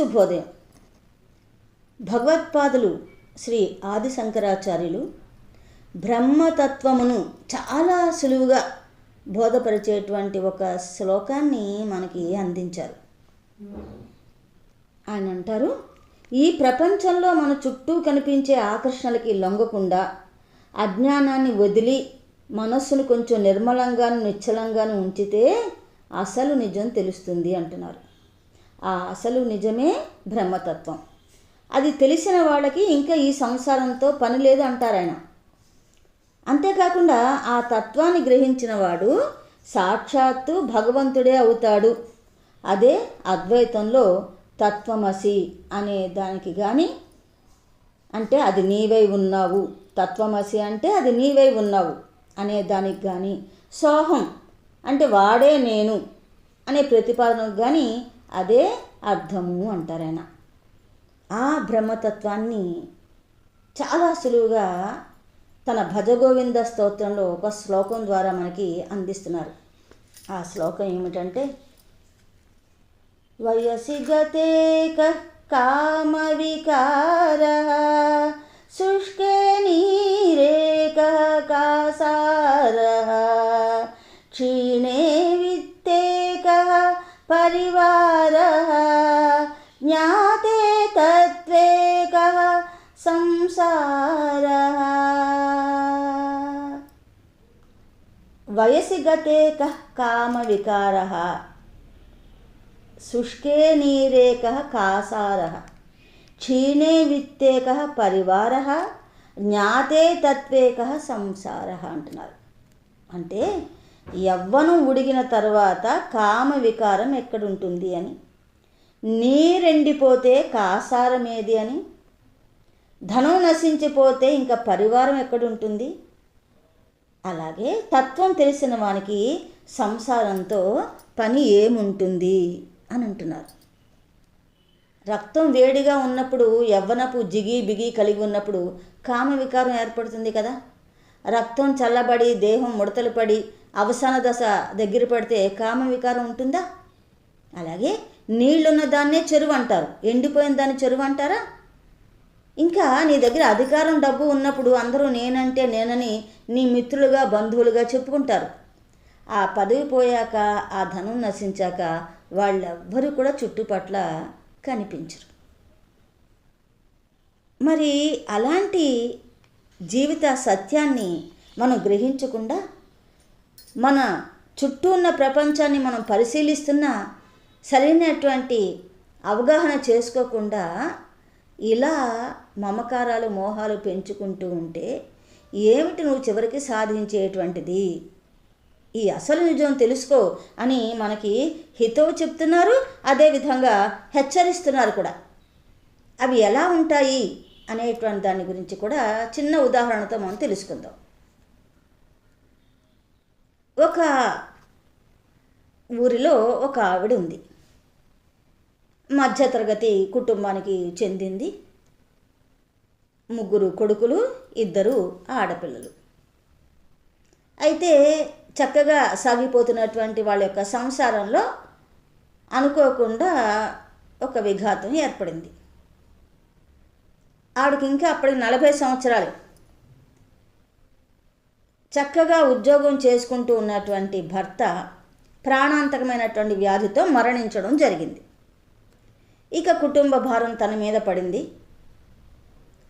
శుభోదయం భగవత్పాదులు శ్రీ ఆది శంకరాచార్యులు బ్రహ్మతత్వమును చాలా సులువుగా బోధపరిచేటువంటి ఒక శ్లోకాన్ని మనకి అందించారు. ఆయన అంటారు ఈ ప్రపంచంలో మన చుట్టూ కనిపించే ఆకర్షణలకి లొంగకుండా అజ్ఞానాన్ని వదిలి మనస్సును కొంచెం నిర్మలంగాను నిశ్చలంగాను ఉంచితే అసలు నిజం తెలుస్తుంది అంటున్నారు. ఆ అసలు నిజమే బ్రహ్మతత్వం. అది తెలిసిన వాళ్ళకి ఇంకా ఈ సంసారంతో పని లేదు అంటారాయన అంతేకాకుండా ఆ తత్వాన్ని గ్రహించిన వాడు సాక్షాత్తు భగవంతుడే అవుతాడు. అదే అద్వైతంలో తత్వమసి అనే దానికి కానీ అంటే అది నీవై ఉన్నావు. తత్వమసి అంటే అది నీవై ఉన్నావు అనే దానికి కానీ సోహం అంటే వాడే నేను అనే ప్రతిపాదనకు కానీ అదే అర్థము అంటారాయన ఆ బ్రహ్మతత్వాన్ని చాలా సులువుగా తన భజగోవింద స్తోత్రంలో ఒక శ్లోకం ద్వారా మనకి అందిస్తున్నారు. ఆ శ్లోకం ఏమిటంటే వయసి గతేక కామవికార శుష్కే నీరేక కాసార క్షీ పరివార జ్ఞాతే తత్వేక సంసార వయసి గతేక కామవికార శుష్కే నీరేక కాసార క్షీణే విత్తేక పరివార జ్ఞాతే తత్వేక సంసార అంటున్నారు. అంటే యవ్వనం ఉడిగిన తర్వాత కామ వికారం ఎక్కడుంటుంది అని. నీరెండిపోతే కాసారం ఏది అని. ధనం నశించిపోతే ఇంకా పరివారం ఎక్కడుంటుంది? అలాగే తత్వం తెలిసిన వానికి సంసారంతో పని ఏముంటుంది అని అంటున్నారు. రక్తం వేడిగా ఉన్నప్పుడు యవ్వనపు జిగి బిగి కలిగి ఉన్నప్పుడు కామ వికారం ఏర్పడుతుంది కదా. రక్తం చల్లబడి దేహం ముడతలు పడి అవసాన దశ దగ్గర పడితే కామ వికారం ఉంటుందా? అలాగే నీళ్ళున్న దాన్నే చెరువు అంటారు. ఎండిపోయిన దాన్ని చెరువు అంటారా? ఇంకా నీ దగ్గర అధికారం డబ్బు ఉన్నప్పుడు అందరూ నేనంటే నేనని నీ మిత్రులుగా బంధువులుగా చెప్పుకుంటారు. ఆ పదవి పోయాక ఆ ధనం నశించాక వాళ్ళెవ్వరూ కూడా చుట్టుపట్ల కనిపించరు. మరి అలాంటి జీవిత సత్యాన్ని మనం గ్రహించకుండా మన చుట్టూ ఉన్న ప్రపంచాన్ని మనం పరిశీలిస్తున్నా సరైనటువంటి అవగాహన చేసుకోకుండా ఇలా మమకారాలు మోహాలు పెంచుకుంటూ ఉంటే ఏమిటి నువ్వు చివరికి సాధించేటువంటిది? ఈ అసలు నిజం తెలుసుకో అని మనకి హితవు చెప్తున్నారు అదేవిధంగా హెచ్చరిస్తున్నారు కూడా. అవి ఎలా ఉంటాయి అనేటువంటి దాని గురించి కూడా చిన్న ఉదాహరణతో మనం తెలుసుకుందాం. ఒక ఊరిలో ఒక ఆవిడ ఉంది. మధ్యతరగతి కుటుంబానికి చెందింది. ముగ్గురు కొడుకులు ఇద్దరు ఆడపిల్లలు. అయితే చక్కగా సాగిపోతున్నటువంటి వాళ్ళ యొక్క సంసారంలో అనుకోకుండా ఒక విఘాతం ఏర్పడింది. ఆవిడకి ఇంకా అప్పటికి నలభై సంవత్సరాలు. చక్కగా ఉద్యోగం చేసుకుంటూ ఉన్నటువంటి భర్త ప్రాణాంతకమైనటువంటి వ్యాధితో మరణించడం జరిగింది. ఇక కుటుంబ భారం తన మీద పడింది.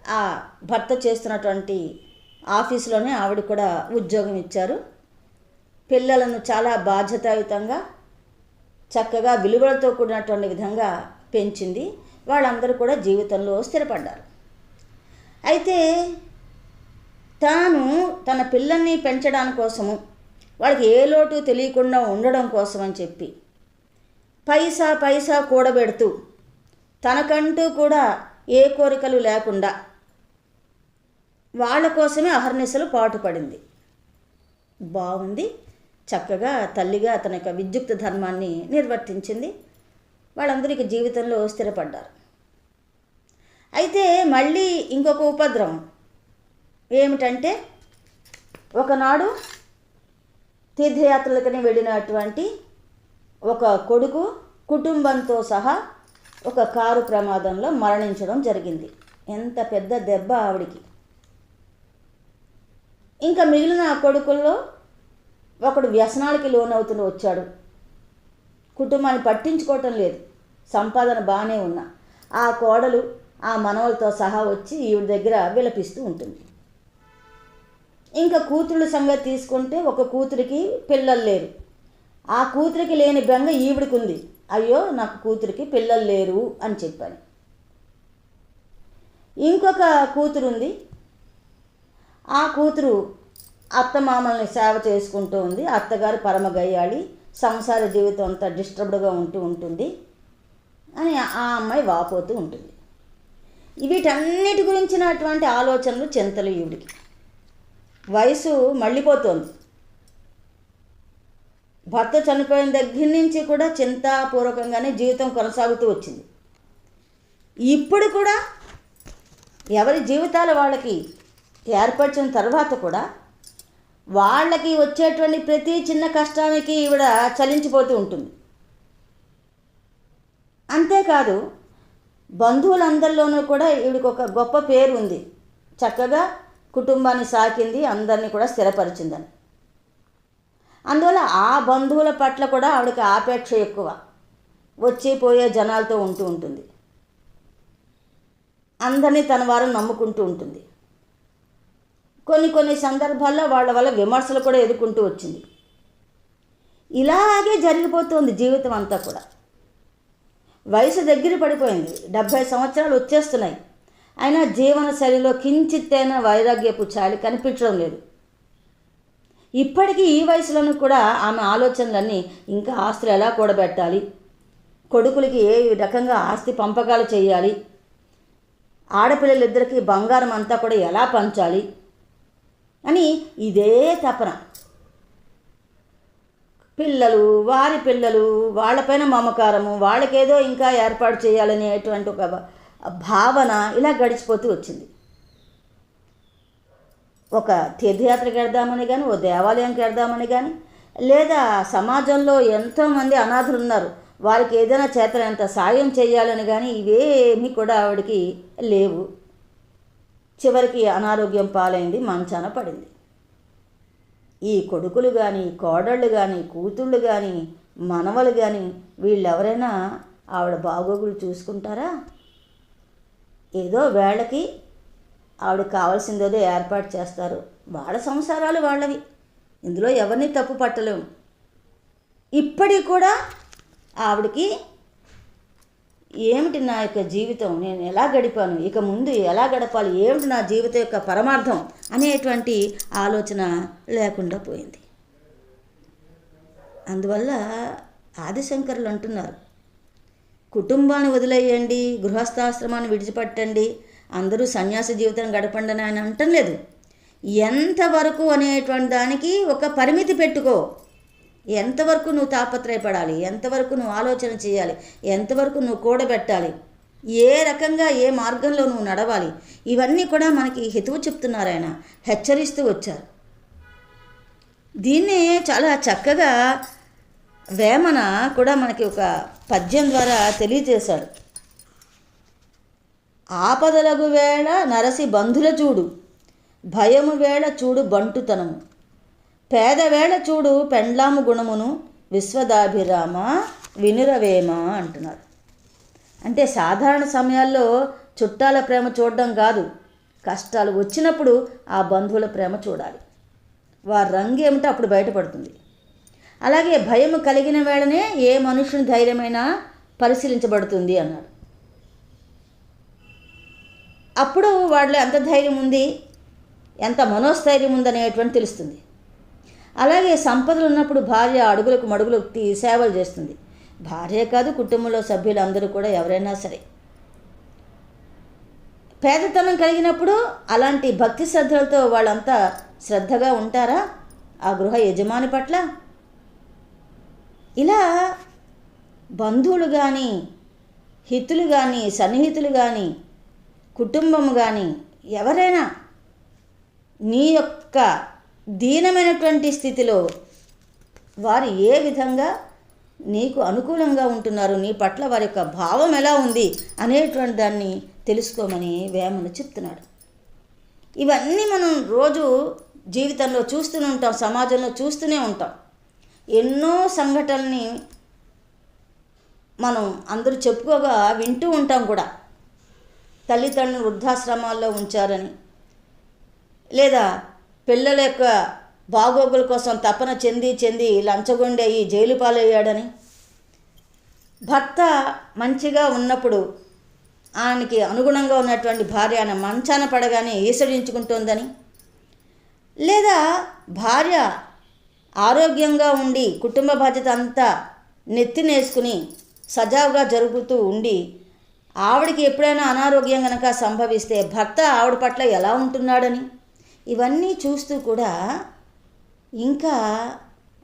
ఆ భర్త చేస్తున్నటువంటి ఆఫీసులోనే ఆవిడ కూడా ఉద్యోగం ఇచ్చారు. పిల్లలను చాలా బాధ్యతాయుతంగా చక్కగా విలువలతో కూడినటువంటి విధంగా పెంచింది. వాళ్ళందరూ కూడా జీవితంలో స్థిరపడ్డారు. అయితే తాను తన పిల్లల్ని పెంచడానికి కోసము వాళ్ళకి ఏ లోటు తెలియకుండా ఉండడం కోసం అని చెప్పి పైసా పైసా కూడబెడుతూ తనకంటూ కూడా ఏ కోరికలు లేకుండా వాళ్ళ కోసమే అహర్నిశలు పాటుపడింది. బాగుంది చక్కగా తల్లిగా తన యొక్క విద్యుక్త ధర్మాన్ని నిర్వర్తించింది. వాళ్ళందరికీ జీవితంలో స్థిరపడ్డారు. అయితే మళ్ళీ ఇంకొక ఉపద్రవం. ఏమిటంటే ఒకనాడు తీర్థయాత్రలకని వెళ్ళినటువంటి ఒక కొడుకు కుటుంబంతో సహా ఒక కారు ప్రమాదంలో మరణించడం జరిగింది. ఎంత పెద్ద దెబ్బ ఆవిడికి. ఇంకా మిగిలిన కొడుకుల్లో ఒకడు వ్యసనాలకి లోనవుతూ వచ్చాడు. కుటుంబాన్ని పట్టించుకోవటం లేదు. సంపాదన బాగానే ఉన్నా. ఆ కోడలు ఆ మనవలతో సహా వచ్చి ఈవిడ దగ్గర విలపిస్తూ ఉంటుంది. ఇంకా కూతురుల సంగతి తీసుకుంటే ఒక కూతురికి పిల్లలు లేరు. ఆ కూతురికి లేని బెంగ ఈవిడికి ఉంది అయ్యో నాకు కూతురికి పిల్లలు లేరు అని చెప్పాను. ఇంకొక కూతురు ఉంది ఆ కూతురు అత్తమామల్ని సేవ చేసుకుంటూ ఉంది. అత్తగారు పరమ గయ్యాళి సంసార జీవితం అంతా డిస్టర్బ్డ్గా ఉంటూ ఉంటుంది అని ఆ అమ్మాయి వాపోతూ ఉంటుంది. వీటన్నిటి గురించినటువంటి ఆలోచనలు చింతలు ఈవిడికి. వయసు మళ్ళీపోతోంది. భర్త చనిపోయిన దగ్గర నుంచి కూడా చింతాపూర్వకంగానే జీవితం కొనసాగుతూ వచ్చింది. ఇప్పుడు కూడా ఎవరి జీవితాలు వాళ్ళకి ఏర్పరిచిన తర్వాత కూడా వాళ్ళకి వచ్చేటువంటి ప్రతి చిన్న కష్టానికి ఈవిడ చలించిపోతూ ఉంటుంది. అంతేకాదు బంధువులందరిలోనూ కూడా ఈవిడికి ఒక గొప్ప పేరు ఉంది. చక్కగా కుటుంబాన్ని సాకింది అందరినీ కూడా స్థిరపరిచిందని. అందువల్ల ఆ బంధువుల పట్ల కూడా ఆవిడకి ఆపేక్ష ఎక్కువ. వచ్చి పోయే జనాలతో ఉంటూ ఉంటుంది. అందరినీ తన వారు నమ్ముకుంటూ ఉంటుంది. కొన్ని కొన్ని సందర్భాల్లో వాళ్ళ వల్ల విమర్శలు కూడా ఎదుర్కొంటూ వచ్చింది. ఇలాగే జరిగిపోతుంది జీవితం అంతా కూడా. వయసు దగ్గర పడిపోయింది. డెబ్భై సంవత్సరాలు వచ్చేస్తున్నాయి. అయినా జీవన శైలిలో కించిత్తైన వైరాగ్యపు చాలి కనిపించడం లేదు. ఇప్పటికీ ఈ వయసులోనూ కూడా ఆమె ఆలోచనలన్నీ ఇంకా ఆస్తులు ఎలా కూడబెట్టాలి? కొడుకులకి ఏ రకంగా ఆస్తి పంపకాలు చేయాలి? ఆడపిల్లలిద్దరికీ బంగారం అంతా కూడా ఎలా పంచాలి? అని ఇదే తపన. పిల్లలు వారి పిల్లలు వాళ్ళపైన మమకారము వాళ్ళకేదో ఇంకా ఏర్పాటు చేయాలనేటువంటి ఒక భావన ఇలా గడిచిపోతూ వచ్చింది. ఒక తీర్థయాత్రకి వెళ్దామని కానీ ఓ దేవాలయంకి వెళ్దామని కానీ లేదా సమాజంలో ఎంతోమంది అనాథులు ఉన్నారు వారికి ఏదైనా చేతనంత సాయం చేయాలని కానీ ఇవేమీ కూడా ఆవిడకి లేవు. చివరికి అనారోగ్యం పాలైంది మంచాన పడింది. ఈ కొడుకులు కానీ కోడళ్ళు కానీ కూతుళ్ళు కానీ మనవలు కానీ వీళ్ళెవరైనా ఆవిడ బాగోగులు చూసుకుంటారా? ఏదో వేళకి ఆవిడకి కావాల్సిందేదో ఏర్పాటు చేస్తారు. వాళ్ళ సంసారాలు వాళ్ళవి. ఇందులో ఎవరిని తప్పు పట్టలేము. ఇప్పటికి కూడా ఆవిడకి ఏమిటి నా యొక్క జీవితం? నేను ఎలా గడిపాను? ఇక ముందు ఎలా గడపాలి? ఏమిటి నా జీవితం యొక్క పరమార్థం? అనేటువంటి ఆలోచన లేకుండా పోయింది. అందువల్ల ఆదిశంకరులు అంటున్నారు కుటుంబాన్ని వదిలేయండి గృహస్థాశ్రమాన్ని విడిచిపెట్టండి అందరూ సన్యాస జీవితం గడపండి అని ఆయన అంటం లేదు. ఎంతవరకు అనేటువంటి దానికి ఒక పరిమితి పెట్టుకో. ఎంతవరకు నువ్వు తాపత్రయపడాలి ఎంతవరకు నువ్వు ఆలోచన చేయాలి ఎంతవరకు నువ్వు కూడబెట్టాలి ఏ రకంగా ఏ మార్గంలో నువ్వు నడవాలి ఇవన్నీ కూడా మనకి హితువు చెప్తున్నారు ఆయన. హెచ్చరిస్తూ వచ్చారు. దీన్నే చాలా చక్కగా వేమన కూడా మనకి ఒక పద్యం ద్వారా తెలియజేశాడు. ఆపదలగు వేళ నరసి బంధుల చూడు భయము వేళ చూడు బంటుతనము. పేదవేళ చూడు పెండ్లాము గుణమును విశ్వదాభిరామ వినురవేమ అంటున్నారు అంటే సాధారణ సమయాల్లో చుట్టాల ప్రేమ చూడడం కాదు కష్టాలు వచ్చినప్పుడు ఆ బంధువుల ప్రేమ చూడాలి. వారి రంగు ఏమిటో అప్పుడు బయటపడుతుంది. అలాగే భయం కలిగిన వేళనే ఏ మనుషుని ధైర్యమైనా పరిశీలించబడుతుంది అన్నాడు అప్పుడు వాళ్ళలో ఎంత ధైర్యం ఉంది ఎంత మనోస్థైర్యం ఉందనేటువంటి తెలుస్తుంది. అలాగే సంపదలు ఉన్నప్పుడు భార్య అడుగులకు మడుగులు సేవలు చేస్తుంది. భార్య కాదు కుటుంబంలో సభ్యులు అందరూ కూడా ఎవరైనా సరే. పేదతనం కలిగినప్పుడు అలాంటి భక్తి శ్రద్ధలతో వాళ్ళంతా శ్రద్ధగా ఉంటారా? ఆ గృహ యజమాని పట్ల ఇలా బంధువులు కానీ హితులు కానీ సన్నిహితులు కానీ కుటుంబం కానీ ఎవరైనా నీ యొక్క దీనమైనటువంటి స్థితిలో వారు ఏ విధంగా నీకు అనుకూలంగా ఉంటున్నారు నీ పట్ల వారి యొక్క భావం ఎలా ఉంది అనేటువంటి దాన్ని తెలుసుకోమని వేమను చెప్తున్నాడు. ఇవన్నీ మనం రోజు జీవితంలో చూస్తూనే ఉంటాం సమాజంలో చూస్తూనే ఉంటాం. ఎన్నో సంఘటనల్ని మనం అందరూ చెప్పుకోగా వింటూ ఉంటాం కూడా. తల్లిదండ్రులు వృద్ధాశ్రమాల్లో ఉంచారని. లేదా పిల్లల యొక్క బాగోగుల కోసం తపన చెంది చెంది లంచగొండి అయ్యి జైలు పాలయ్యాడని. భర్త మంచిగా ఉన్నప్పుడు ఆయనకి అనుగుణంగా ఉన్నటువంటి భార్య ఆయన మంచాన పడగానే ఈసడించుకుంటుందని లేదా భార్య ఆరోగ్యంగా ఉండి కుటుంబ బాధ్యత అంతా నెత్తినేసుకుని సజావుగా జరుగుతూ ఉండి ఆవిడకి ఎప్పుడైనా అనారోగ్యం కనుక సంభవిస్తే భర్త ఆవిడ పట్ల ఎలా ఉంటున్నాడని ఇవన్నీ చూస్తూ కూడా ఇంకా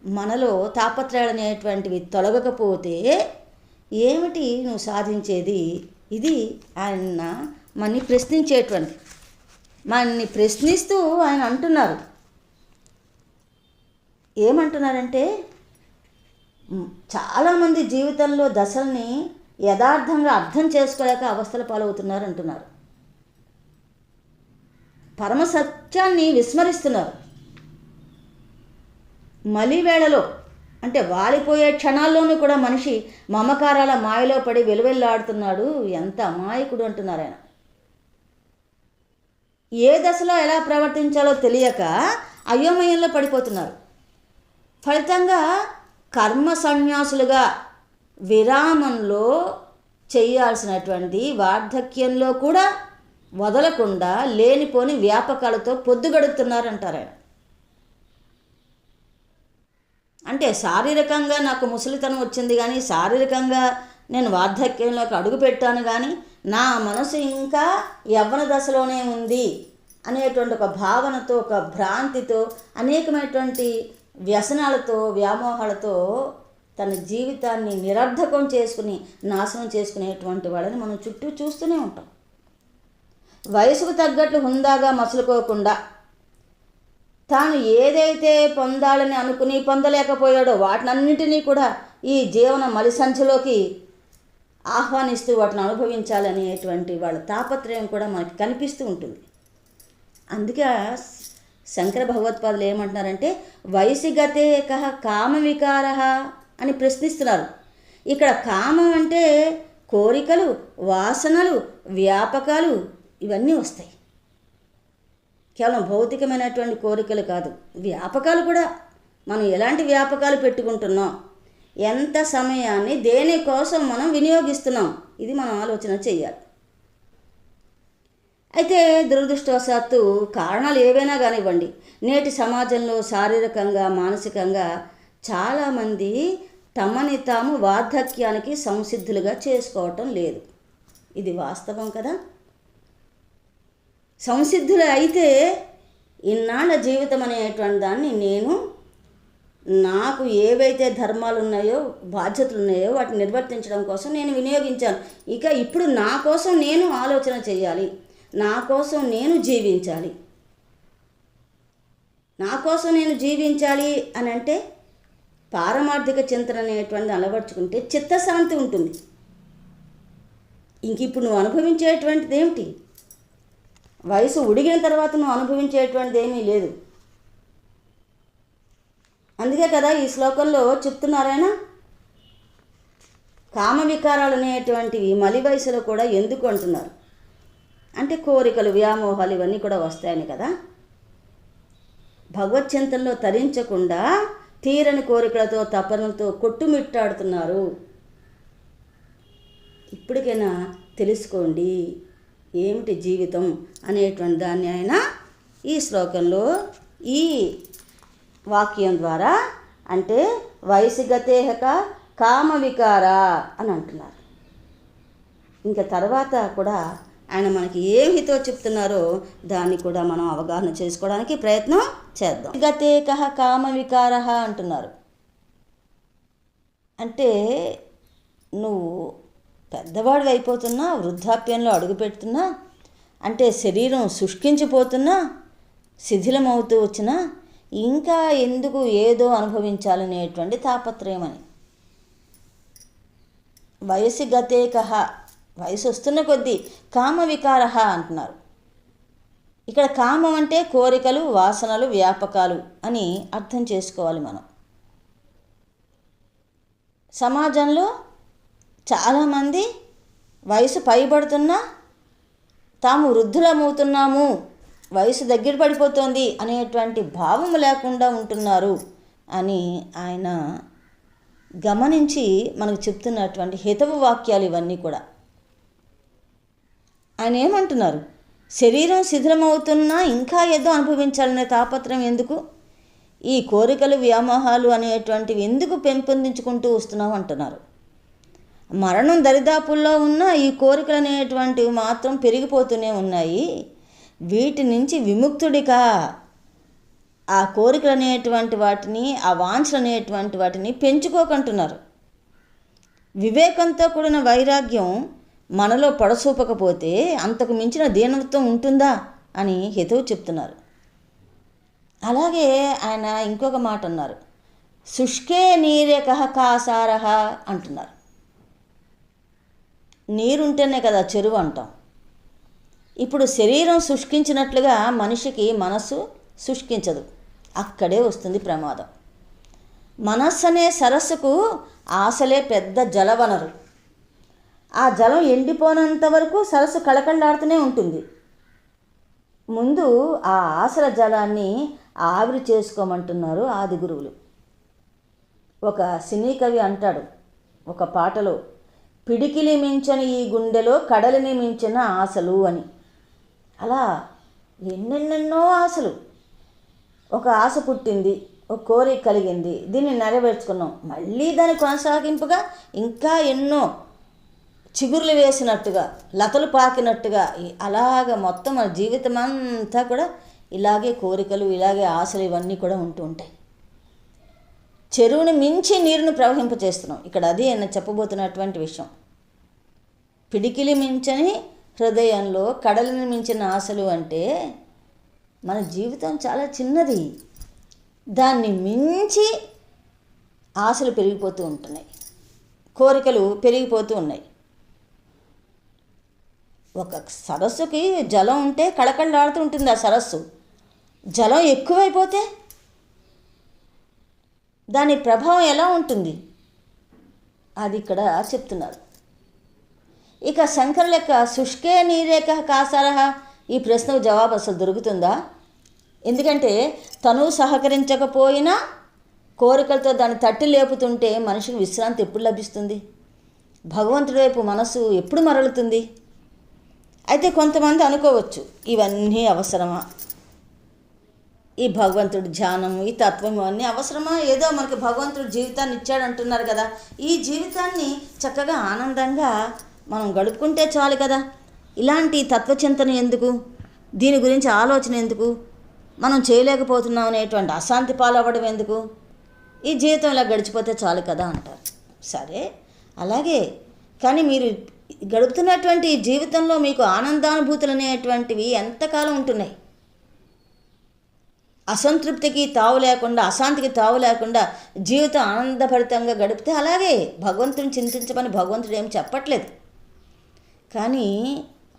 మనలో తాపత్రయాలు అనేటువంటివి తొలగకపోతే ఏమిటి నువ్వు సాధించేది? ఇది ఆయన మనని ప్రశ్నించేటువంటి మనని ప్రశ్నిస్తూ ఆయన అంటున్నారు. ఏమంటున్నారంటే చాలామంది జీవితంలో దశల్ని యథార్థంగా అర్థం చేసుకోలేక అవస్థల పాలవుతున్నారు అంటున్నారు. పరమ సత్యాన్ని విస్మరిస్తున్నారు. మలివేళలో అంటే వాలిపోయే క్షణాల్లోనూ కూడా మనిషి మమకారాల మాయలో పడి వెలువెల్లాడుతున్నాడు ఎంత అమాయకుడు అంటున్నారు ఆయన. ఏ దశలో ఎలా ప్రవర్తించాలో తెలియక అయోమయంలో పడిపోతున్నారు. ఫలితంగా కర్మ సన్యాసులుగా విరామంలో చేయాల్సినటువంటి వార్ధక్యంలో కూడా వదలకుండా లేనిపోని వ్యాపకాలతో పొద్దుగడుపుతున్నారంటారు ఆయన. అంటే శారీరకంగా నాకు ముసలితనం వచ్చింది కానీ శారీరకంగా నేను వార్ధక్యంలోకి అడుగు పెట్టాను కానీ నా మనసు ఇంకా యవ్వన దశలోనే ఉంది అనేటువంటి ఒక భావనతో ఒక భ్రాంతితో అనేకమైనటువంటి వ్యసనాలతో వ్యామోహాలతో తన జీవితాన్ని నిరర్ధకం చేసుకుని నాశనం చేసుకునేటువంటి వాళ్ళని మనం చుట్టూ చూస్తూనే ఉంటాం. వయసుకు తగ్గట్లు హుందాగా మసులుకోకుండా తాను ఏదైతే పొందాలని అనుకుని పొందలేకపోయాడో వాటినన్నింటినీ కూడా ఈ జీవన మలిసంచిలోకి ఆహ్వానిస్తూ వాటిని అనుభవించాలనేటువంటి వాళ్ళ తాపత్రయం కూడా మనకి కనిపిస్తూ ఉంటుంది. అందుకే శంకర భగవత్పాదులు ఏమంటున్నారంటే వయసిగతే కహ కామ వికార అని ప్రశ్నిస్తున్నారు. ఇక్కడ కామం అంటే కోరికలు వాసనలు వ్యాపకాలు ఇవన్నీ వస్తాయి. కేవలం భౌతికమైనటువంటి కోరికలు కాదు వ్యాపకాలు కూడా. మనం ఎలాంటి వ్యాపకాలు పెట్టుకుంటున్నాం? ఎంత సమయాన్ని దేనికోసం మనం వినియోగిస్తున్నాం? ఇది మనం ఆలోచన చేయాలి. అయితే దురదృష్టవశాత్తు కారణాలు ఏవైనా కానివ్వండి. నేటి సమాజంలో శారీరకంగా మానసికంగా చాలామంది తమని తాము వార్ధక్యానికి సంసిద్ధులుగా చేసుకోవటం లేదు. ఇది వాస్తవం కదా? సంసిద్ధులు అయితే ఇన్నాళ్ళ జీవితం అనేటువంటి దాన్ని నేను నాకు ఏవైతే ధర్మాలు ఉన్నాయో బాధ్యతలు ఉన్నాయో వాటిని నిర్వర్తించడం కోసం నేను వినియోగించాను. ఇక ఇప్పుడు నా కోసం నేను ఆలోచన చేయాలి. నా కోసం నేను జీవించాలి. నా కోసం నేను జీవించాలి అని అంటే పారమార్థిక చింతన అనేటువంటిది అలవర్చుకుంటే చిత్తశాంతి ఉంటుంది. ఇంక ఇప్పుడు నువ్వు అనుభవించేటువంటిది ఏమిటి? వయసు ఉడిగిన తర్వాత నువ్వు అనుభవించేటువంటిది ఏమీ లేదు. అందుకే కదా ఈ శ్లోకంలో చెప్తున్నారైనా కామ వికారాలు అనేటువంటివి మలి వయసులో కూడా ఎందుకు అంటున్నారు? అంటే కోరికలు వ్యామోహాలు ఇవన్నీ కూడా వస్తాయని కదా? భగవత్ చింతనలో తరించకుండా తీరని కోరికలతో తపనలతో కొట్టుమిట్టాడుతున్నారు. ఇప్పటికైనా తెలుసుకోండి ఏమిటి జీవితం అనేటువంటి దాన్ని ఆయన ఈ శ్లోకంలో ఈ వాక్యం ద్వారా అంటే వయసుగతేహక కామ వికార అని అంటున్నారు. ఇంకా తర్వాత కూడా ఆయన మనకి ఏం హితో చెప్తున్నారో దాన్ని కూడా మనం అవగాహన చేసుకోవడానికి ప్రయత్నం చేద్దాం. గతేక కామ వికార అంటున్నారు. అంటే నువ్వు పెద్దవాడు అయిపోతున్నా వృద్ధాప్యంలో అడుగుపెడుతున్నా అంటే శరీరం శుష్కించిపోతున్నా శిథిలమవుతూ వచ్చినా ఇంకా ఎందుకు ఏదో అనుభవించాలనేటువంటి తాపత్రయం అని వయసు గతేకహ వయసు వస్తున్న కొద్దీ కామ వికార అంటున్నారు. ఇక్కడ కామం అంటే కోరికలు వాసనలు వ్యాపకాలు అని అర్థం చేసుకోవాలి మనం. సమాజంలో చాలామంది వయసు పైబడుతున్నా తాము వృద్ధులమవుతున్నాము వయసు దగ్గర పడిపోతుంది అనేటువంటి భావం లేకుండా ఉంటున్నారు అని ఆయన గమనించి మనకు చెప్తున్నటువంటి హితవు వాక్యాలు ఇవన్నీ కూడా. ఆయన ఏమంటున్నారు? శరీరం శిథిలమవుతున్నా ఇంకా ఏదో అనుభవించాలనే తాపత్రం ఎందుకు? ఈ కోరికలు వ్యామోహాలు అనేటువంటివి ఎందుకు పెంపొందించుకుంటూ వస్తున్నావు అంటున్నారు. మరణం దరిదాపుల్లో ఉన్న ఈ కోరికలు అనేటువంటివి మాత్రం పెరిగిపోతూనే ఉన్నాయి. వీటి నుంచి విముక్తుడిగా ఆ కోరికలు అనేటువంటి వాటిని ఆ వాంఛలు అనేటువంటి వాటిని పెంచుకోకంటున్నారు. వివేకంతో కూడిన వైరాగ్యం మనలో పడసూపకపోతే అంతకు మించిన దీనత్వం ఉంటుందా అని హితవు చెప్తున్నారు. అలాగే ఆయన ఇంకొక మాట అన్నారు. శుష్కే నీరేకహ కాసారహ అంటున్నారు. నీరుంటేనే కదా చెరువు అంటాం. ఇప్పుడు శరీరం శుష్కించినట్లుగా మనిషికి మనసు శుష్కించదు. అక్కడే వస్తుంది ప్రమాదం. మనస్సు అనే సరస్సుకు ఆశలే పెద్ద జలవనరు. ఆ జలం ఎండిపోనంత వరకు సరస్సు కళకళలాడుతూనే ఉంటుంది. ముందు ఆ ఆశల జలాన్ని ఆవిరి చేసుకోమంటున్నారు ఆది గురువులు ఒక సినీ కవి అంటాడు ఒక పాటలో పిడికిలి మించని ఈ గుండెలో కడలిని మించిన ఆశలు అని. అలా ఎన్నెన్నెన్నో ఆశలు. ఒక ఆశ పుట్టింది ఒక కోరిక కలిగింది దీన్ని నెరవేర్చుకున్నాం. మళ్ళీ దాని కొనసాగింపుగా ఇంకా ఎన్నో చిగుర్లు వేసినట్టుగా లతలు పాకినట్టుగా అలాగ మొత్తం మన జీవితం అంతా కూడా ఇలాగే కోరికలు ఇలాగే ఆశలు ఇవన్నీ కూడా ఉంటూ ఉంటాయి. చెరువుని మించి నీరును ప్రవహింపచేస్తున్నాం. ఇక్కడ అది ఆయన చెప్పబోతున్నటువంటి విషయం. పిడికిలి మించని హృదయంలో కడలిని మించిన ఆశలు అంటే మన జీవితం చాలా చిన్నది. దాన్ని మించి ఆశలు పెరిగిపోతూ ఉంటున్నాయి. కోరికలు పెరిగిపోతూ ఉన్నాయి. ఒక సరస్సుకి జలం ఉంటే కళకళలాడుతూ ఉంటుంది ఆ సరస్సు. జలం ఎక్కువైపోతే దాని ప్రభావం ఎలా ఉంటుంది? అది ఇక్కడ చెప్తున్నారు. ఇక శంకర్ లెక్క శుష్కే నీరేక కాసారహ ఈ ప్రశ్నకు జవాబు అసలు దొరుకుతుందా? ఎందుకంటే తను సహకరించకపోయినా కోరికలతో దాన్ని తట్టి లేపుతుంటే మనిషికి విశ్రాంతి ఎప్పుడు లభిస్తుంది? భగవంతుడి వైపు మనసు ఎప్పుడు మరలుతుంది? అయితే కొంతమంది అనుకోవచ్చు ఇవన్నీ అవసరమా? ఈ భగవంతుడి ధ్యానం ఈ తత్వం అన్నీ అవసరమా? ఏదో మనకి భగవంతుడు జీవితాన్ని ఇచ్చాడు అంటున్నారు కదా. ఈ జీవితాన్ని చక్కగా ఆనందంగా మనం గడుపుకుంటే చాలు కదా. ఇలాంటి తత్వచింతన ఎందుకు? దీని గురించి ఆలోచన ఎందుకు? మనం చేయలేకపోతున్నాం అనేటువంటి అశాంతి పాలవ్వడం ఎందుకు? ఈ జీవితం ఇలా గడిచిపోతే చాలు కదా అంటారు. సరే అలాగే. కానీ మీరు గడుపుతున్నటువంటి జీవితంలో మీకు ఆనందానుభూతులు అనేటువంటివి ఎంతకాలం ఉంటున్నాయి? అసంతృప్తికి తావు లేకుండా అశాంతికి తావు లేకుండా జీవితం ఆనందభరితంగా గడిపితే అలాగే భగవంతుని చింతించమని భగవంతుడు ఏం చెప్పట్లేదు. కానీ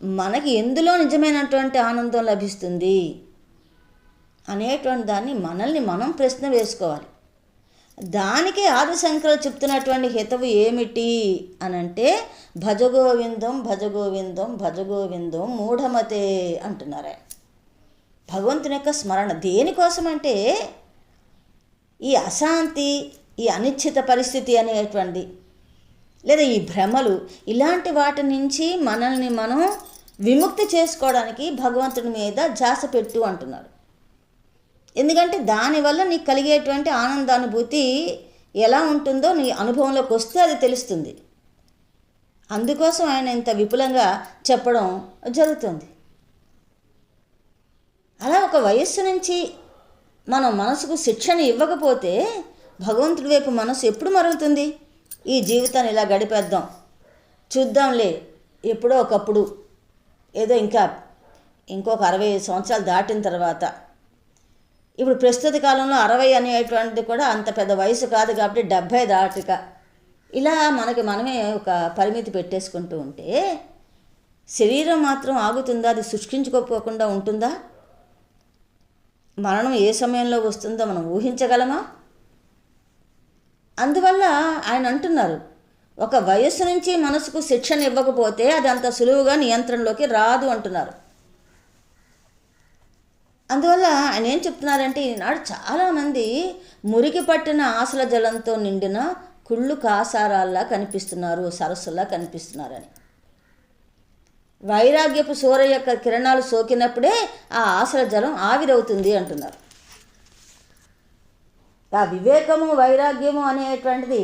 మనకి ఎందులో నిజమైనటువంటి ఆనందం లభిస్తుంది అనేటువంటి దాన్ని మనల్ని మనం ప్రశ్న వేసుకోవాలి. దానికి ఆదిశంకరులు చెప్తున్నటువంటి హితవు ఏమిటి అని అంటే భజగోవిందం భజగోవిందం భజగోవిందం మూఢమతే అంటున్నారే. భగవంతుని యొక్క స్మరణ దేనికోసం అంటే ఈ అశాంతి ఈ అనిశ్చిత పరిస్థితి అనేటువంటి లేదా ఈ భ్రమలు ఇలాంటి వాటి నుంచి మనల్ని మనం విముక్తి చేసుకోవడానికి భగవంతుడి మీద జాస పెట్టు అంటున్నారు. ఎందుకంటే దానివల్ల నీకు కలిగేటువంటి ఆనందానుభూతి ఎలా ఉంటుందో నీ అనుభవంలోకి వస్తే అది తెలుస్తుంది. అందుకోసం ఆయన ఇంత విపులంగా చెప్పడం జరుగుతుంది. అలా ఒక వయస్సు నుంచి మనం మనసుకు శిక్షణ ఇవ్వకపోతే భగవంతుడి వైపు మనసు ఎప్పుడు మరుగుతుంది? ఈ జీవితాన్ని ఇలా గడిపేద్దాం. చూద్దాంలే ఎప్పుడో ఒకప్పుడు. ఏదో ఇంకా ఇంకొక అరవై సంవత్సరాలు దాటిన తర్వాత. ఇప్పుడు ప్రస్తుత కాలంలో అరవై అనేటువంటిది కూడా అంత పెద్ద వయసు కాదు కాబట్టి డెబ్భై దాటిక. ఇలా మనకి మనమే ఒక పరిమితి పెట్టేసుకుంటూ ఉంటే శరీరం మాత్రం ఆగుతుందా? అది సృష్టించుకోపోకుండా ఉంటుందా? మరణం ఏ సమయంలో వస్తుందో మనం ఊహించగలమా? అందువల్ల ఆయన అంటున్నారు ఒక వయస్సు నుంచి మనసుకు శిక్షణ ఇవ్వకపోతే అది అంత సులువుగా నియంత్రణలోకి రాదు అంటున్నారు. అందువల్ల ఆయన ఏం చెప్తున్నారంటే ఈనాడు చాలామంది మురికి పట్టిన ఆశల జలంతో నిండిన కుళ్ళు కాసారాల్లా కనిపిస్తున్నారు సరస్సులా కనిపిస్తున్నారని. వైరాగ్యపు సూర్య యొక్క కిరణాలు సోకినప్పుడే ఆ ఆశల జలం ఆవిరవుతుంది అంటున్నారు. ఆ వివేకము వైరాగ్యము అనేటువంటిది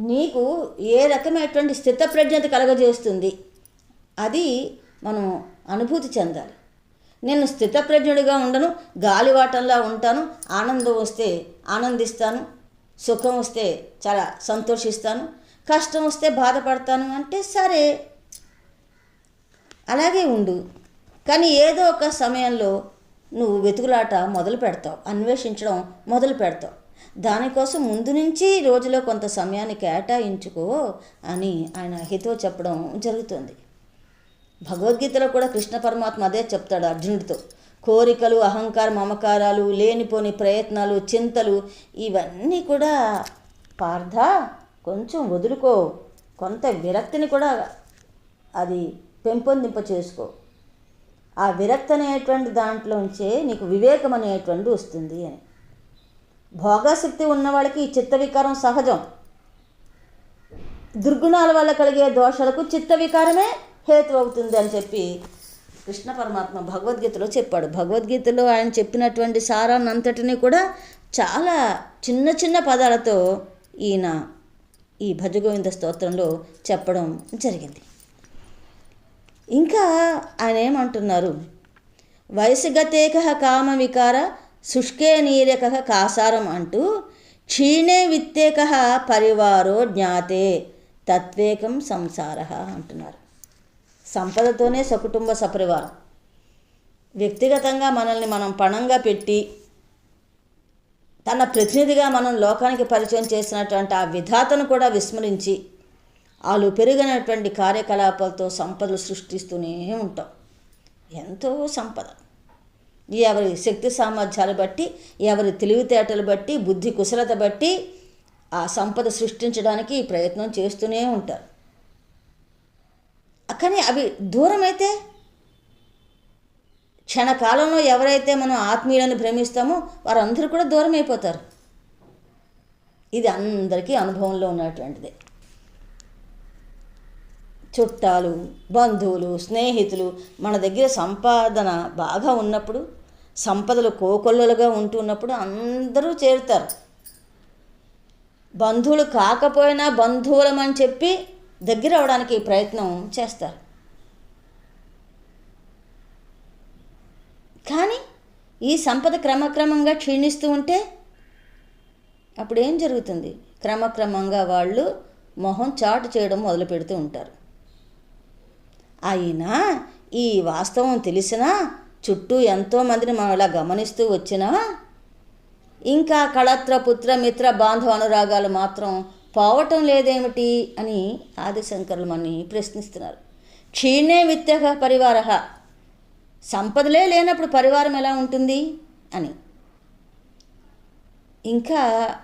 నీకు ఏ రకమైనటువంటి స్థితప్రజ్ఞత కలగజేస్తుంది అది మనం అనుభూతి చెందాలి. నేను స్థితప్రజ్ఞుడిగా ఉండను గాలివాటంలా ఉంటాను ఆనందం వస్తే ఆనందిస్తాను సుఖం వస్తే చాలా సంతోషిస్తాను కష్టం వస్తే బాధపడతాను అంటే సరే అలాగే ఉండు. కానీ ఏదో ఒక సమయంలో నువ్వు వెతుకులాట మొదలు పెడతావు అన్వేషించడం మొదలు పెడతావు. దానికోసం ముందు నుంచి రోజులో కొంత సమయాన్ని కేటాయించుకో అని ఆయన హితో చెప్పడం జరుగుతుంది. భగవద్గీతలో కూడా కృష్ణ పరమాత్మ అదే చెప్తాడు అర్జునుడితో. కోరికలు అహంకార మమకారాలు లేనిపోని ప్రయత్నాలు చింతలు ఇవన్నీ కూడా పార్థ కొంచెం వదులుకో. కొంత విరక్తిని కూడా అది పెంపొందింప చేసుకో ఆ విరక్తి అనేటువంటి దాంట్లోంచే నీకు వివేకం అనేటువంటి వస్తుంది అని. భోగాశక్తి ఉన్న వాళ్ళకి ఈ చిత్త వికారం సహజం. దుర్గుణాల వల్ల కలిగే దోషాలకు చిత్త వికారమే హేతు అవుతుంది అని చెప్పి కృష్ణ పరమాత్మ భగవద్గీతలో చెప్పాడు. భగవద్గీతలో ఆయన చెప్పినటువంటి సారాన్నంతటినీ కూడా చాలా చిన్న చిన్న పదాలతో ఈయన ఈ భజగోవింద స్తోత్రంలో చెప్పడం జరిగింది. ఇంకా ఆయన ఏమంటున్నారు? వయసుగతేక కామ వికార శుష్కే నీరక కాసారం అంటూ క్షీణే విత్తేక పరివారో జ్ఞాతే తత్వేకం సంసార అంటున్నారు. సంపదతోనే సకుటుంబ సపరివారం. వ్యక్తిగతంగా మనల్ని మనం పణంగా పెట్టి తన ప్రతినిధిగా మనం లోకానికి పరిచయం చేసినటువంటి ఆ విధాతను కూడా విస్మరించి వాళ్ళు పెరిగినటువంటి కార్యకలాపాలతో సంపదలు సృష్టిస్తూనే ఉంటాం. ఎంతో సంపద. ఎవరి శక్తి సామర్థ్యాలు బట్టి ఎవరి తెలివితేటలు బట్టి బుద్ధి కుశలత బట్టి ఆ సంపద సృష్టించడానికి ప్రయత్నం చేస్తూనే ఉంటారు. కానీ అవి దూరం అయితే క్షణకాలంలో ఎవరైతే మనం ఆత్మీయులను భ్రమిస్తామో వారందరూ కూడా దూరం అయిపోతారు ఇది అందరికీ అనుభవంలో ఉన్నటువంటిది. చుట్టాలు బంధువులు స్నేహితులు మన దగ్గర సంపాదన బాగా ఉన్నప్పుడు సంపదలు కోకొల్లలుగా ఉంటున్నప్పుడు అందరూ చేరుతారు. బంధువులు కాకపోయినా బంధువులమని చెప్పి దగ్గర అవడానికి ప్రయత్నం చేస్తారు. కానీ ఈ సంపద క్రమక్రమంగా క్షీణిస్తూ ఉంటే అప్పుడు ఏం జరుగుతుంది? క్రమక్రమంగా వాళ్ళు మొహం చాటు చేయడం మొదలు పెడుతూ ఉంటారు. అయినా ఈ వాస్తవం తెలిసినా చుట్టూ ఎంతోమందిని మనం ఇలా గమనిస్తూ వచ్చినా ఇంకా కళత్ర పుత్ర మిత్ర బాంధవ అనురాగాలు మాత్రం పోవటం లేదేమిటి అని ఆదిశంకరులు మనని ప్రశ్నిస్తున్నారు. క్షీణే విత్తహ పరివార. సంపదలే లేనప్పుడు పరివారం ఎలా ఉంటుంది? అని. ఇంకా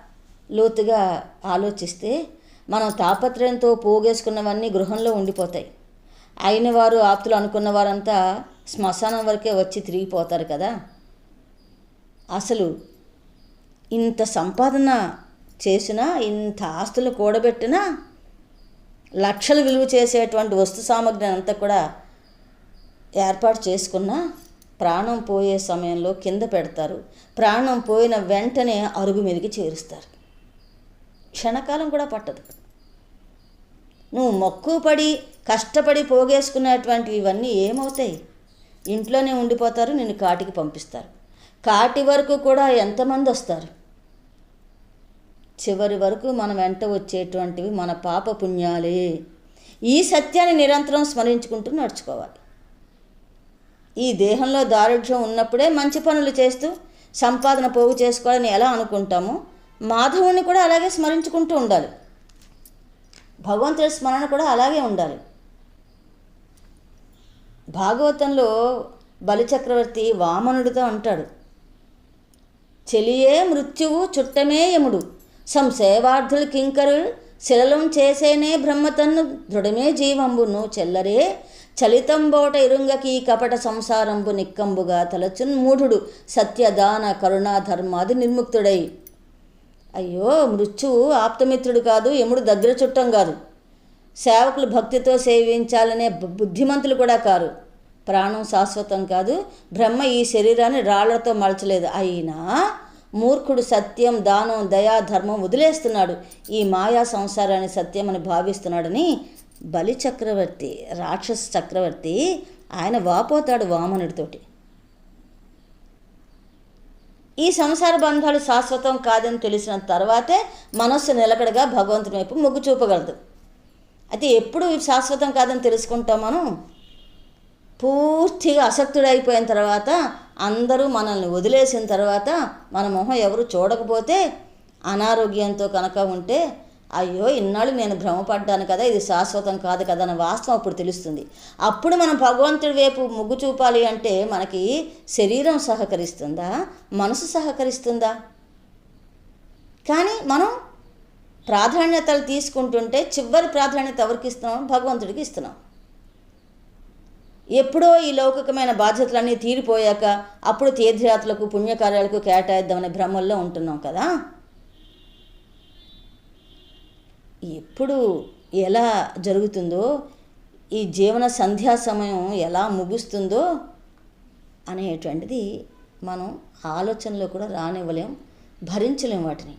లోతుగా ఆలోచిస్తే మనం తాపత్రయంతో పోగేసుకున్నవన్నీ గృహంలో ఉండిపోతాయి. అయిన వారు ఆప్తులు అనుకున్న వారంతా శ్మశానం వరకే వచ్చి తిరిగిపోతారు కదా. అసలు ఇంత సంపాదన చేసినా ఇంత ఆస్తులు కూడబెట్టినా లక్షలు విలువ చేసేటువంటి వస్తు సామగ్రి అంతా కూడా ఏర్పాటు చేసుకున్నా ప్రాణం పోయే సమయంలో కింద పెడతారు. ప్రాణం పోయిన వెంటనే అరుగు మీదకి చేరుస్తారు. క్షణకాలం కూడా పట్టదు. నువ్వు మక్కువపడి కష్టపడి పోగేసుకునేటువంటివి ఇవన్నీ ఏమవుతాయి? ఇంట్లోనే ఉండిపోతారు నిన్ను కాటికి పంపిస్తారు. కాటి వరకు కూడా ఎంతమంది వస్తారు? చివరి వరకు మన వెంట వచ్చేటువంటివి మన పాప పుణ్యాలే. ఈ సత్యాన్ని నిరంతరం స్మరించుకుంటూ నడుచుకోవాలి. ఈ దేహంలో దారుఢ్యం ఉన్నప్పుడే మంచి పనులు చేస్తూ సంపాదన పోగు చేసుకోవాలని ఎలా అనుకుంటామో మాధవుణ్ణి కూడా అలాగే స్మరించుకుంటూ ఉండాలి. భగవంతుడి స్మరణ కూడా అలాగే ఉండాలి. భాగవతంలో బలిచక్రవర్తి వామనుడితో అంటాడు చెలియే మృత్యువు చుట్టమే యముడు. సంసేవార్థులు కింకరులు శిలలం చేసేనే బ్రహ్మతన్ను దృఢమే జీవంబును చెల్లరే. చలితంబోట ఇరుంగకి కపట సంసారంబు నిక్కంబుగా తలచున్ మూఢుడు సత్యదాన కరుణా ధర్మాది నిర్ముక్తుడై. అయ్యో మృత్యువు ఆప్తమిత్రుడు కాదు యముడు దగ్గర చుట్టం కాదు. సేవకులు భక్తితో సేవించాలనే బుద్ధిమంతులు కూడా కారు. ప్రాణం శాశ్వతం కాదు బ్రహ్మ ఈ శరీరాన్ని రాళ్ళతో మలచలేదు. అయినా మూర్ఖుడు సత్యం దానం దయా ధర్మం వదిలేస్తున్నాడు. ఈ మాయా సంసారాన్ని సత్యం అని భావిస్తున్నాడని బలి చక్రవర్తి రాక్షస చక్రవర్తి ఆయన వాపోతాడు వామనుడితోటి. ఈ సంసార బంధాలు శాశ్వతం కాదని తెలిసిన తర్వాతే మనస్సు నిలకడగా భగవంతుని వైపు మొగ్గు చూపగలదు. అయితే ఎప్పుడు ఇవి శాశ్వతం కాదని తెలుసుకుంటాం మనం? పూర్తిగా అసక్తుడైపోయిన తర్వాత అందరూ మనల్ని వదిలేసిన తర్వాత మన మొహం ఎవరు చూడకపోతే అనారోగ్యంతో కనుక ఉంటే అయ్యో ఇన్నాళ్ళు నేను భ్రమపడ్డాను కదా ఇది శాశ్వతం కాదు కదా అన్న వాస్తవం అప్పుడు తెలుస్తుంది. అప్పుడు మనం భగవంతుడి వైపు మొగ్గు చూపాలి అంటే మనకి శరీరం సహకరిస్తుందా? మనసు సహకరిస్తుందా? కానీ మనం ప్రాధాన్యతలు తీసుకుంటుంటే చివరి ప్రాధాన్యత ఎవరికి ఇస్తున్నాం? భగవంతుడికి ఇస్తున్నాం. ఎప్పుడో ఈ లౌకికమైన బాధ్యతలన్నీ తీరిపోయాక అప్పుడు తీర్థయాత్రలకు పుణ్యకార్యాలకు కేటాయిద్దామనే భ్రమల్లో ఉంటున్నాం కదా? ఎప్పుడు ఎలా జరుగుతుందో ఈ జీవన సంధ్యా సమయం ఎలా ముగుస్తుందో అనేటువంటిది మనం ఆలోచనలో కూడా రానివ్వలేం భరించలేం వాటిని.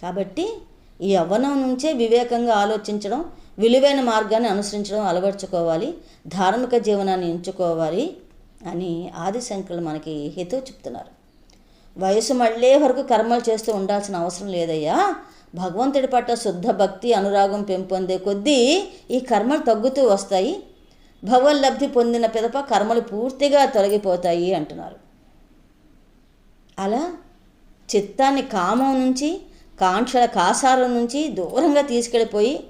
కాబట్టి ఈ యవ్వనం నుంచే వివేకంగా ఆలోచించడం విలువైన మార్గాన్ని అనుసరించడం అలవర్చుకోవాలి ధార్మిక జీవనాన్ని ఎంచుకోవాలి అని ఆదిశంకరులు మనకి హితవు చెప్తున్నారు. వయసు మళ్ళే వరకు కర్మలు చేస్తూ ఉండాల్సిన అవసరం లేదయ్యా. భగవంతుడి పట్ల శుద్ధ భక్తి అనురాగం పెంపొందే కొద్దీ ఈ కర్మలు తగ్గుతూ వస్తాయి. భగవల్లబ్ధి పొందిన పిదప కర్మలు పూర్తిగా తొలగిపోతాయి అంటున్నారు. అలా చిత్తాన్ని కామం నుంచి కాంక్షల కాసారం నుంచి దూరంగా తీసుకెళ్ళిపోయి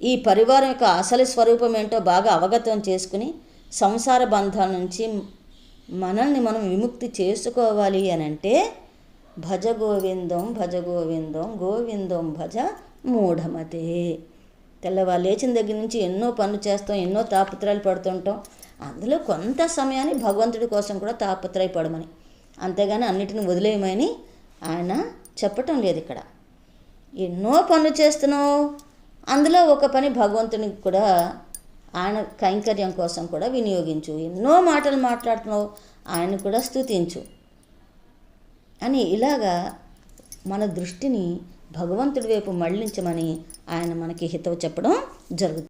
ఈ పరివారం యొక్క అసలు స్వరూపం ఏంటో బాగా అవగతం చేసుకుని సంసార బంధాల నుంచి మనల్ని మనం విముక్తి చేసుకోవాలి అని అంటే భజ గోవిందం భజ గోవిందం గోవిందం భజ మూఢమతే. తెల్లవారు లేచిన దగ్గర నుంచి ఎన్నో పనులు చేస్తాం ఎన్నో తాపత్రయాలు పడుతుంటాం. అందులో కొంత సమయాన్ని భగవంతుడి కోసం కూడా తాపత్రయపడమని అంతేగాని అన్నిటిని వదిలేయమని ఆయన చెప్పటం లేదు ఇక్కడ. ఎన్నో పనులు చేస్తున్నావు అందులో ఒక పని భగవంతునికి కూడా ఆయన కైంకర్యం కోసం కూడా వినియోగించు. ఎన్నో మాటలు మాట్లాడుతున్నావు ఆయన కూడా స్తుతించు. అని ఇలాగా మన దృష్టిని భగవంతుడి వైపు మళ్ళించమని ఆయన మనకి హితవు చెప్పడం జరుగుతుంది.